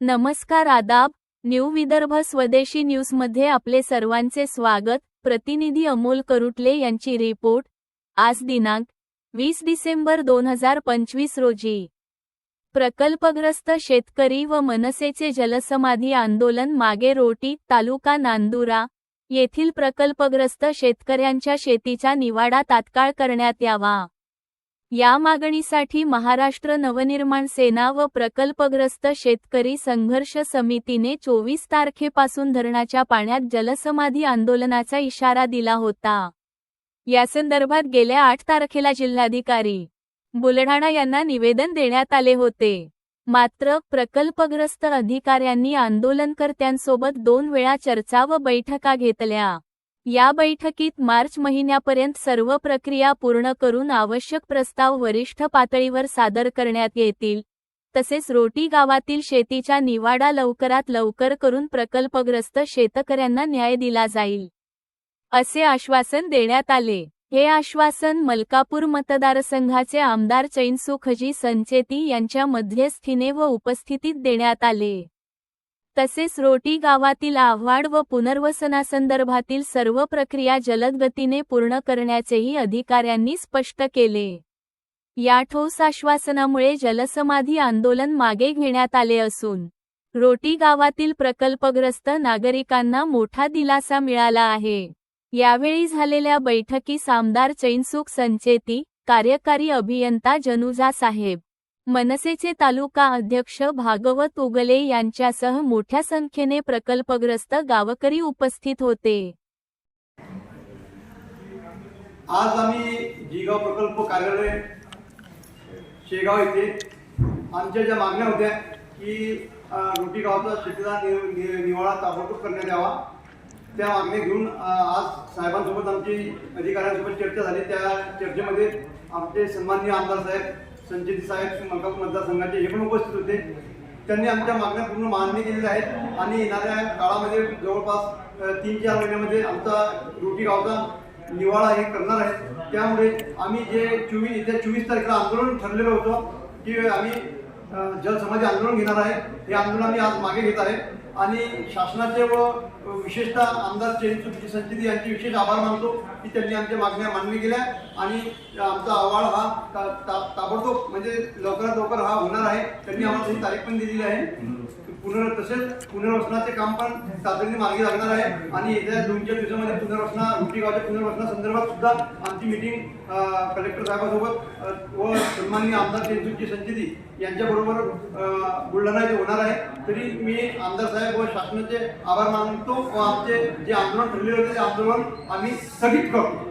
नमस्कार आदाब न्यू विदर्भ स्वदेशी न्यूजमध्ये आपले सर्वांचे स्वागत. प्रतिनिधी अमोल करुटले यांची रिपोर्ट. आज दिनांक वीस डिसेंबर दोन हजार पंचवीस रोजी. प्रकल्पग्रस्त शेतकरी व मनसेचे जलसमाधी आंदोलन मागे रोटी तालुका नांदुरा येथील प्रकल्पग्रस्त शेतकऱ्यांच्या शेतीचा निवाडा तात्काळ करण्यात यावा. या मागणीसाठी महाराष्ट्र नवनिर्माण सेना व प्रकल्पग्रस्त शेतकरी संघर्ष समितीने चोवीस तारखेपासून धरणाच्या पाण्यात जलसमाधी आंदोलनाचा इशारा दिला होता. यासंदर्भात गेल्या आठ तारखेला जिल्हाधिकारी बुलढाणा यांना निवेदन देण्यात आले होते. मात्र प्रकल्पग्रस्त अधिकाऱ्यांनी आंदोलनकर्त्यांसोबत दोन वेळा चर्चा व बैठका घेतल्या. या बैठकीत मार्च महिन्यापर्यंत सर्व प्रक्रिया पूर्ण करून आवश्यक प्रस्ताव वरिष्ठ पातळीवर सादर करण्यात येतील. तसेच रोटी गावातील शेतीच्या निवाडा लवकरात लवकर करून प्रकल्पग्रस्त शेतकऱ्यांना न्याय दिला जाईल. असे आश्वासन देण्यात आले. हे आश्वासन मलकापूर मतदारसंघाचे आमदार चैनसुखजी संचेती यांच्या मध्यस्थीने व उपस्थितीत देण्यात आले. तसेच रोटी गावातील आव्हाड व पुनर्वसनासंदर्भातील सर्व प्रक्रिया जलद गतीने पूर्ण करण्याचेही अधिकाऱ्यांनी स्पष्ट केले. या ठोस आश्वासनामुळे जलसमाधी आंदोलन मागे घेण्यात आले असून रोटी गावातील प्रकल्पग्रस्त नागरिकांना मोठा दिलासा मिळाला आहे. यावेळी झालेल्या बैठकीस आमदार चैनसुख संचेती कार्यकारी अभियंता जनुजा साहेब मनसेचे तालुका अध्यक्ष भागवत उगले यांच्यासह मोठ्या संख्येने प्रकल्पग्रस्त गावकरी उपस्थित होते. आज आम्ही जिगाव प्रकल्प कार्यालय शेगाव येथे आमच्या ज्या मागण्या होत्या की रोटी गावचा शेतीचा निवाळा ताबडतोब करण्यात यावा. त्या मागणी घेऊन आज साहेबांसोबत आमची अधिकाऱ्यांसोबत चर्चा झाली. त्या चर्चेमध्ये आमचे सन्माननीय आमदार साहेब संचेती साहेब मलकापूर मतदारसंघाचे हे पण उपस्थित होते. त्यांनी आमच्या मागण्या पूर्ण मान्य केलेल्या आहेत आणि येणाऱ्या काळामध्ये जवळपास तीन चार महिन्यामध्ये आमचा रोटी गावचा निवाळा हे करणार आहे त्यामुळे आम्ही जे चोवीस येत्या चोवीस तारखेला आंदोलन ठरलेलं होतं की आम्ही जल जलसमाधी आंदोलन घेणार आहे. हे आंदोलन आम्ही आज मागे घेत आहे. आणि शासनाचे व विशेषतः आमदार चैनसुखजी संचिती यांचे विशेष आभार मानतो की त्यांनी आमच्या मागण्या मान्य केल्या. आणि आमचा अहवाल हा ता- ता- ताबडतोब म्हणजे लवकरात लवकर हा होणार आहे. त्यांनी आम्हाला ही तारीख पण दिलेली आहे. पुनर् तसेच पुनर्वसनाचे काम पण तातडीने मार्गी लागणार आहे. आणि येत्या दोन चार दिवसामध्ये पुनर्वसना रुटी गावच्या पुनर्वसना संदर्भात सुद्धा आमची मिटिंग कलेक्टर साहेबांसोबत व सन्माननीय आमदार चंद्रजी संचिती यांच्याबरोबर बुलढाणा येथे होणार आहे. तरी मी आमदार साहेब व शासनाचे आभार मानतो व आमचे जे आंदोलन ठरलेले होते ते आंदोलन आम्ही स्थगित करतो